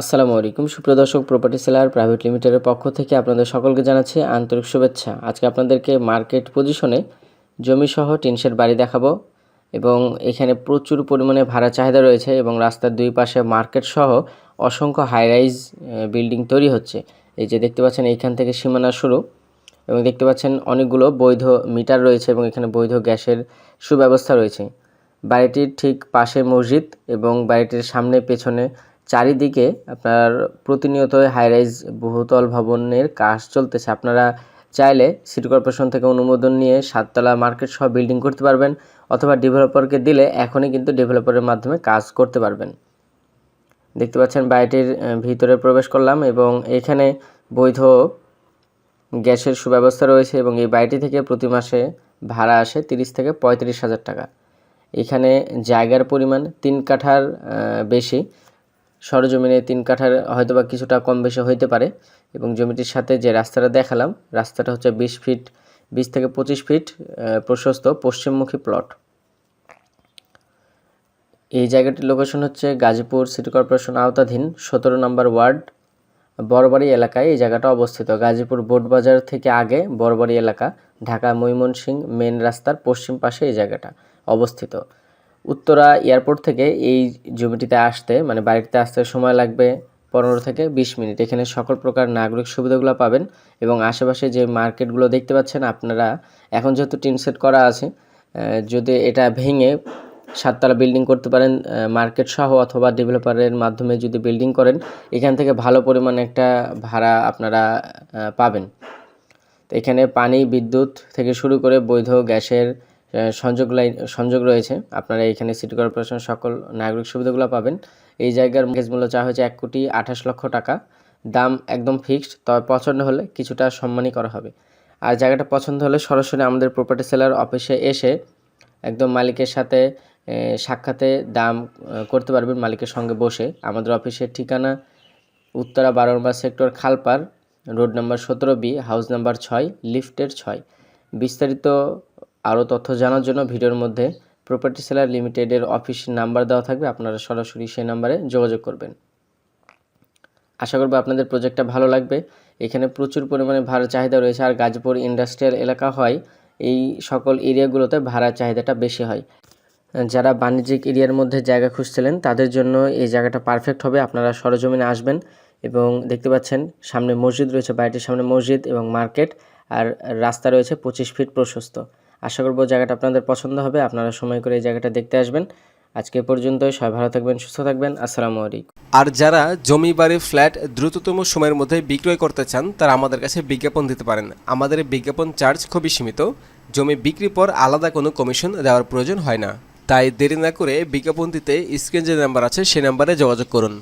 আসসালামু আলাইকুম। সুপ্রদর্শক property seller private লিমিটেডের পক্ষ থেকে আপনাদের সকলকে জানাচ্ছি আন্তরিক শুভেচ্ছা। আজকে আপনাদেরকে মার্কেট পজিশনে জমিসহ টিনশেড বাড়ি দেখাবো এবং এখানে প্রচুর পরিমাণে ভাড়া চাহিদা রয়েছে এবং রাস্তার দুই পাশে মার্কেট সহ অসংখ্য হাইরাইজ বিল্ডিং তৈরি হচ্ছে। এই যে দেখতে পাচ্ছেন, এইখান থেকে সীমানা শুরু এবং দেখতে পাচ্ছেন অনেকগুলো বৈধ মিটার রয়েছে এবং এখানে বৈধ গ্যাসের সুব্যবস্থা রয়েছে। বাড়িটির ঠিক পাশে মসজিদ এবং বাড়িটির সামনে পেছনে চারিদিকে আপনার প্রতিনিয়ত হাইরাইজ বহুতল ভবনের কাজ চলতেছে। আপনারা চাইলে সিটি কর্পোরেশন থেকে অনুমোদন নিয়ে সাততলা মার্কেট সহ বিল্ডিং করতে পারবেন অথবা ডেভেলপারকে দিলে এখনই কিন্তু ডেভেলপারের মাধ্যমে কাজ করতে পারবেন। দেখতে পাচ্ছেন বাড়িটির ভিতরে প্রবেশ করলাম এবং এখানে বৈধ গ্যাসের সুব্যবস্থা রয়েছে এবং এই বাড়িটি থেকে প্রতি মাসে ভাড়া আসে তিরিশ থেকে পঁয়ত্রিশ হাজার টাকা। এখানে জায়গার পরিমাণ তিন কাঠার বেশি। সরজমিনে তিন কাঠার হয়তো বা কিছুটা কম বেশি হইতে পারে এবং জমিটির সাথে যে রাস্তাটা দেখালাম, রাস্তাটা হচ্ছে বিশ ফিট, বিশ থেকে পঁচিশ ফিট প্রশস্ত পশ্চিমমুখী প্লট। এই জায়গাটির লোকেশন হচ্ছে গাজীপুর সিটি কর্পোরেশন আওতাধীন সতেরো নম্বর ওয়ার্ড, বড়বাড়ি এলাকায় এই জায়গাটা অবস্থিত। গাজীপুর বোটবাজার থেকে আগে বড়বাড়ি এলাকা, ঢাকা, ময়মনসিংহ মেন রাস্তার পশ্চিম পাশে এই জায়গাটা অবস্থিত। উত্তরা এয়ারপোর্ট থেকে এই জমিটিতে আসতে মানে বাড়িতে আসতে সময় লাগবে পনেরো থেকে বিশ মিনিট। এখানে সকল প্রকার নাগরিক সুবিধাগুলো পাবেন এবং আশেপাশে যে মার্কেটগুলো দেখতে পাচ্ছেন আপনারা, এখন যেহেতু টিন সেট করা আছে যদি এটা ভেঙে সাততলা বিল্ডিং করতে পারেন মার্কেট সহ অথবা ডেভেলপারের মাধ্যমে যদি বিল্ডিং করেন, এখান থেকে ভালো পরিমাণে একটা ভাড়া আপনারা পাবেন। তো এখানে পানি, বিদ্যুৎ থেকে শুরু করে বৈধ গ্যাসের সংযোগ লাইন, সংযোগ রয়েছে। আপনারা এখানে সিটি কর্পোরেশন সকল নাগরিক সুবিধাগুলো পাবেন। এই জায়গার মূল্য চা হয়েছে এক কোটি আঠাশ লক্ষ টাকা। দাম একদম ফিক্সড, তবে পছন্দ হলে কিছুটা সম্মানই করা হবে। আর জায়গাটা পছন্দ হলে সরাসরি আমাদের প্রপার্টি সেলার অফিসে এসে একদম মালিকের সাথে সাক্ষাতে দাম করতে পারবেন মালিকের সঙ্গে বসে। আমাদের অফিসের ঠিকানা উত্তরা বারো নম্বর সেক্টর খালপার রোড নাম্বার সতেরো বি, হাউস নাম্বার ছয়, লিফটের ছয়। বিস্তারিত আরও তথ্য জানার জন্য ভিডিওর মধ্যে প্রপার্টি সেলার লিমিটেডের অফিস নাম্বার দেওয়া থাকবে। আপনারা সরাসরি সেই নাম্বারে যোগাযোগ করবেন। আশা করব আপনাদের প্রজেক্টটা ভালো লাগবে। এখানে প্রচুর পরিমাণে ভাড়া চাহিদা রয়েছে আর গাজীপুর ইন্ডাস্ট্রিয়াল এলাকা হয়, এই সকল এরিয়াগুলোতে ভাড়ার চাহিদাটা বেশি হয়। যারা বাণিজ্যিক এরিয়ার মধ্যে জায়গা খুঁজছিলেন, তাদের জন্য এই জায়গাটা পারফেক্ট হবে। আপনারা সরজমিনে আসবেন এবং দেখতে পাচ্ছেন সামনে মসজিদ রয়েছে, বাড়িটির সামনে মসজিদ এবং মার্কেট। আর রাস্তা রয়েছে পঁচিশ ফিট প্রশস্ত। আশা করব জায়গাটা আপনাদের পছন্দ হবে। আপনারা সময় করে এই জায়গাটা দেখতে আসবেন। আজকে এ পর্যন্তই। সবাই ভালো থাকবেন, সুস্থ থাকবেন। আসসালামু আলাইকুম। আর যারা জমি, বাড়ি, ফ্ল্যাট দ্রুততম সময়ের মধ্যে বিক্রয় করতে চান, তারা আমাদের কাছে বিজ্ঞাপন দিতে পারেন। আমাদের বিজ্ঞাপন চার্জ খুবই সীমিত। জমি বিক্রির পর আলাদা কোনো কমিশন দেওয়ার প্রয়োজন হয় না। তাই দেরি না করে বিজ্ঞাপন দিতে স্ক্রিন যে নাম্বার আছে সেই নাম্বারে যোগাযোগ করুন।